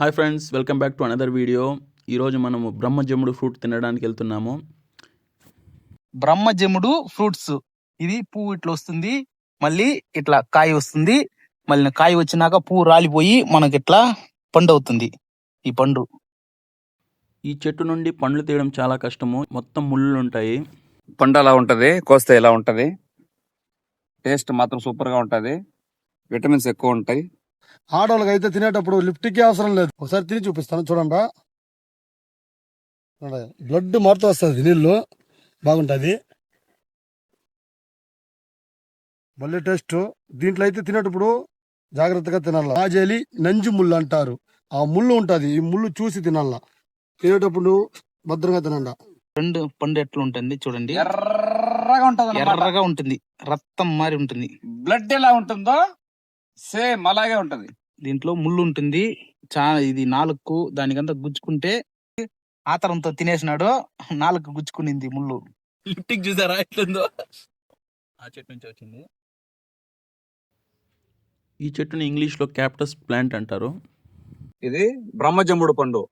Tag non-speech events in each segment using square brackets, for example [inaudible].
Hi friends welcome back to another video. ఈరోజు మనము బ్రహ్మజముడు ఫ్రూట్ తినడానికి వెళ్తున్నాము. బ్రహ్మజముడు ఫ్రూట్స్. ఇది పువ్వు ఇట్లా వస్తుంది మళ్ళీ ఇట్లా కాయ వస్తుంది. మళ్ళీ కాయ వచ్చినాక పువ్వు రాలిపోయి మనకి ఇట్లా పండు అవుతుంది ఈ పండు. ఈ చెట్టు నుండి పండ్లు తీయడం చాలా కష్టము. మొత్తం ముళ్ళు ఉంటాయి. పండు అలా ఉంటది కోస్తే ఇలా ఉంటది? టేస్ట్ మాత్రం సూపర్గా ఉంటది. విటమిన్స్ ఎక్కువ ఉంటాయి. ఆడవాళ్ళకి అయితే తినేటప్పుడు లిఫ్ట్కి అవసరం లేదు. ఒకసారి తిని చూపిస్తాను. చూడండి బ్లడ్ మారుతూ వస్తుంది నీళ్ళు. బాగుంటుంది. మళ్ళీ టేస్ట్. దీంట్లో అయితే తినేటప్పుడు జాగ్రత్తగా తినాల? ఆజేలి నంజు ముళ్ళు అంటారు. ఆ ముళ్ళు ఉంటది. ఈ ముళ్ళు చూసి తినాల? తినేటప్పుడు భద్రంగా తినండి? పండు పండు ఎట్లా ఉంటుంది చూడండి. ఎర్రగా ఉంటది ఎర్రగా ఉంటుంది. రక్తం మారి ఉంటుంది. బ్లడ్ ఎలా ఉంటుందో సేమ్ అలాగే ఉంటది. దీంట్లో ముళ్ళు ఉంటుంది చాలా ఇది నాలుగు దానికంతా గుచ్చుకుంటే ఆతరంతో తినేసినాడు నాలుగు గుచ్చుకునింది ముళ్ళు. లిఫ్ట్కి చూసారా ఎట్లుందో? ఆ చెట్టు నుంచి వచ్చింది. ఈ చెట్టుని ఇంగ్లీష్లో క్యాప్టస్ ప్లాంట్ అంటారు. ఇది బ్రహ్మజముడు పండు.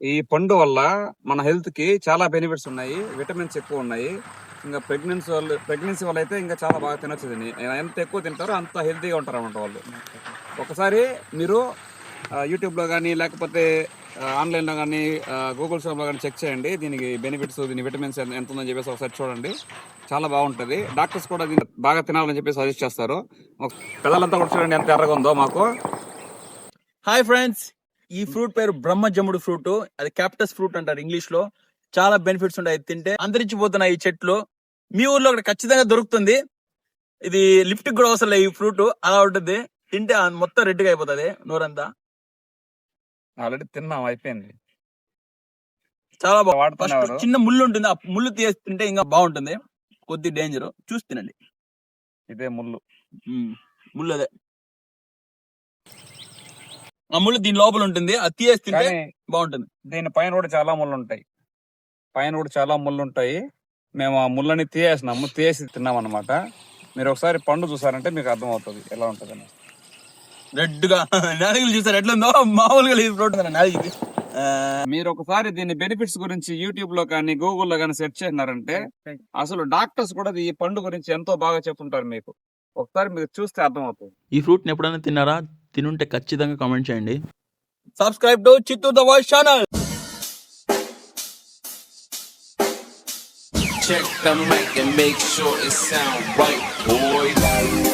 ఈ పండు వల్ల మన హెల్త్కి చాలా బెనిఫిట్స్ ఉన్నాయి విటమిన్స్ ఎక్కువ ఉన్నాయి. ఇంకా ప్రెగ్నెన్సీ వాళ్ళు ప్రెగ్నెన్సీ వాళ్ళు అయితే ఇంకా చాలా బాగా తినొచ్చు దీన్ని. ఎంత ఎక్కువ తింటారో అంత హెల్తీగా ఉంటారు అన్నమాట వాళ్ళు. ఒకసారి మీరు యూట్యూబ్లో కానీ లేకపోతే ఆన్లైన్లో కానీ గూగుల్ షాప్లో కానీ చెక్ చేయండి. దీనికి బెనిఫిట్స్ దీని విటమిన్స్ ఎంత ఉందని చెప్పేసి ఒకసారి చూడండి. చాలా బాగుంటుంది. డాక్టర్స్ కూడా దీన్ని బాగా తినాలని చెప్పి సజెస్ట్ చేస్తారు. పిల్లలంతా కూడా చూడండి ఎంత ఎర్రగా ఉందో మాకు. Hi friends. ఈ ఫ్రూట్ పేరు బ్రహ్మజముడు ఫ్రూట్. అది క్యాప్టస్ ఫ్రూట్ అంటారు ఇంగ్లీష్లో చాలా బెనిఫిట్స్ ఉంటాయి తింటే. అంతరించిపోతున్నాయి ఈ చెట్లు. మీ ఊర్లో ఒకటి ఖచ్చితంగా దొరుకుతుంది. ఇది లిఫ్ట్ కూడా అవసరం లేదు ఈ ఫ్రూట్. అలా ఉంటుంది. తింటే మొత్తం రెడ్గా అయిపోతుంది. నోరంతా. ఆల్రెడీ తిన్నాం అయిపోయింది. చాలా బాగా వాడుతున్నారు ఫస్ట్ చిన్న ముళ్ళు ఉంటుంది. ఆ ముళ్ళు తీసి తింటే ఇంకా బాగుంటుంది. కొద్ది డేంజర్. చూసి తినండి. ఇదే ముళ్ళు. ముళ్ళు అదే. ఆ ముళ్ళు దీని లోపల ఉంటుంది. అది తీసి తింటే కానీ బాగుంటుంది. దీని పైన కూడా చాలా ముళ్ళు ఉంటాయి. పైన కూడా చాలా ముళ్ళు ఉంటాయి. మేము ఆ ముళ్ళని తీయేసినాము తీసి తిన్నాం అనమాట మీరు ఒకసారి పండు చూసారంటే మీకు అర్థం అవుతుంది ఎలా ఉంటుందని. రెడ్గా. [laughs] నాలుగులు చూసారు. ఎట్లుందో మామూలుగా లేదు. ఫ్రూట్ నాలుగు. మీరు ఒకసారి దీని బెనిఫిట్స్ గురించి యూట్యూబ్లో కానీ గూగుల్లో కానీ సెర్చ్ చేసినారంటే అసలు డాక్టర్స్ కూడా ఈ పండు గురించి ఎంతో బాగా చెప్పుంటారు మీకు. ఒకసారి మీరు చూస్తే అర్థం అవుతుంది ఈ ఫ్రూట్ని ఎప్పుడైనా తిన్నారా? తినుంటే ఖచ్చితంగా కామెంట్ చేయండి subscribe to Chittoor the voice channel Check the mic and make sure it sound right, boys.